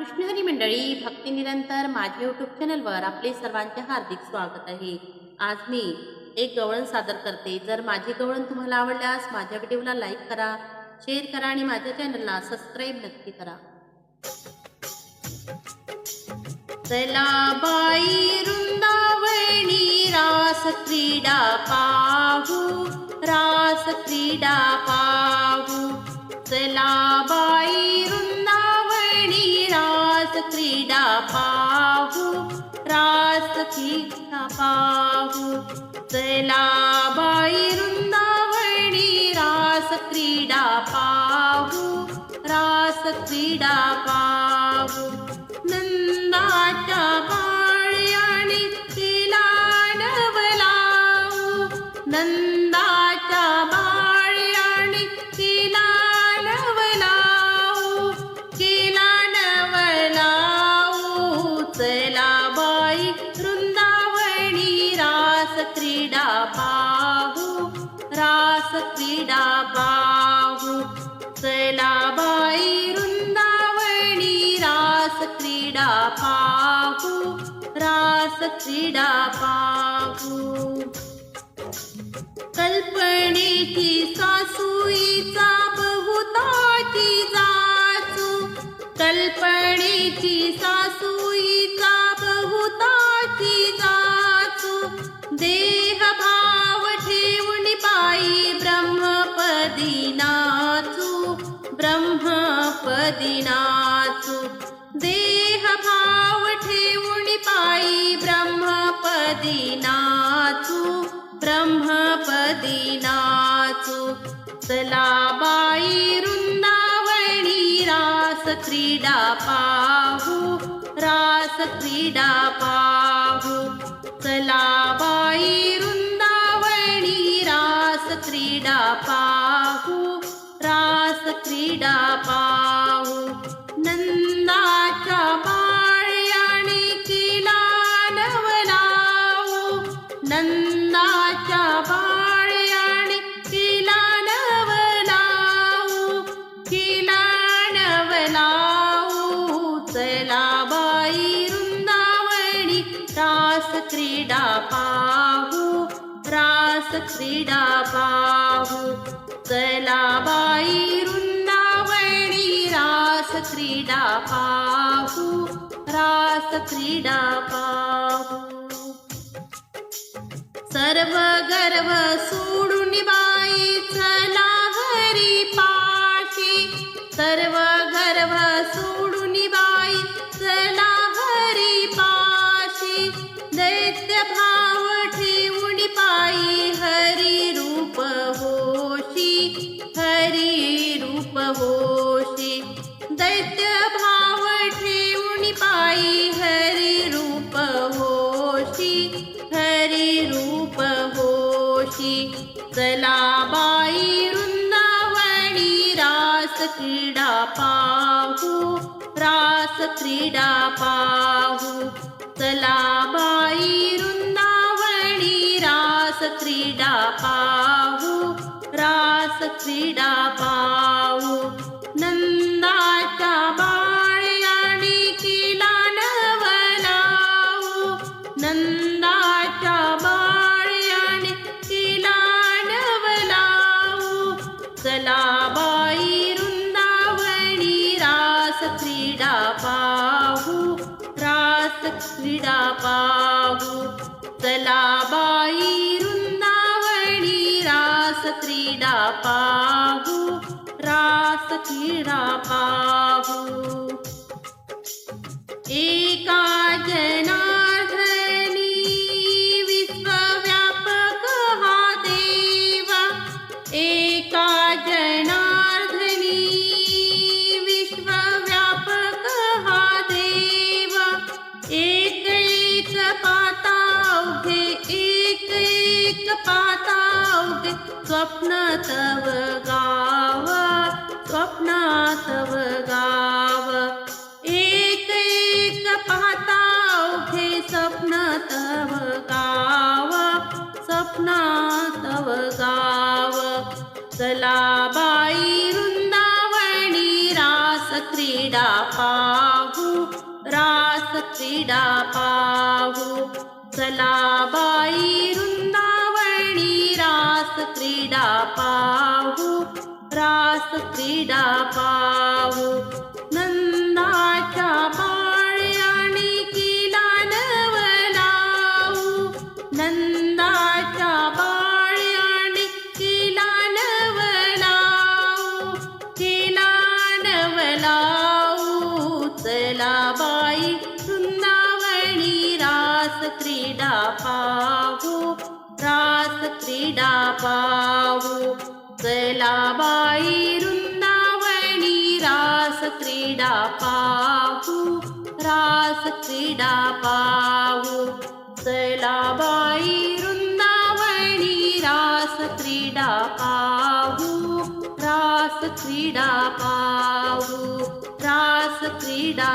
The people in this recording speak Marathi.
कृष्णहरी मंडळी भक्ती निरंतर माझ्या यूट्यूब चॅनलवर आपले सर्वांचे हार्दिक स्वागत आहे. आज मी एक गवळण सादर करते. जर माझे गवळण तुम्हाला आवडल्यास माझ्या व्हिडिओला लाईक करा शेअर करा आणि माझ्या चॅनलला सबस्क्राईब नक्की करा. चला बाई वृंदावणी रास क्रीडा पाहू रास क्रीडा पाहू. चला बाई पाहू रास क्रीडा पाहू. चला बाई वृंदावणी रास क्रीडा पाहू रास क्रीडा पाहू. रास क्रीडा पाहू चला बाई वृंदावणी रास क्रीडा पाहू रास क्रीडा पाहू ब्रह्मपदी देह भाव ठेवून पायी ब्रह्मपदी नाचू ब्रह्मपदी नाचू. चला बाई वृंदावणी रास क्रीडा पाहू रास क्रीडा पाहू. चला बाई वृंदावणी रास क्रीडा पाहू रास क्रीडा पाहू. नंदाच्या बाळ्याने तिला नवलाऊ तिला नवलाऊ चला बाई वृंदावणी रास क्रीडा पाहू रास क्रीडा पाहू. चला बाई वृंदावणी रास क्रीडा पाहू रास क्रीडा पाहू. सर्व गर्व सोडून बाई चला हरी पाशी सर्व गर्व सोडून बाई चला हरी पाशी दैत्य भाव ठेवून पायी बाई वृंदावणी रास क्रीडा पाहू रास क्रीडा पाहू. चला बाई वृंदावणी रास क्रीडा पाहू रास क्रीडा पाहू. क्रीडा पाहू चला बाई वृंदावणी रास क्रीडा पाहू रास क्रीडा पाहू एका एक पातावघे स्वप्न तव गाव स्वप्न तव गाव. एक एक पातावघे स्वप्न तव गाव स्वप्न तव गाव. चला बाई वृंदावणी रास क्रीडा पाहू रास क्रीडा पाहू. चला बाई वृंदा रास क्रीडा पाहू रास क्रीडा पाहू. नंदाच्या पाळ्याने किला नवलाऊ नंदाच्या पाळ्याने किला नवलाऊ किला नवलाऊ चला बाई वृंदावणी रास क्रीडा पाहू. रास क्रीडा पाहू चला बाई वृंदावणी रास क्रीडा पाहू. रास क्रीडा पाहू. चला बाई वृंदावणी रास क्रीडा पाहू. रास क्रीडा पाहू. रास क्रीडा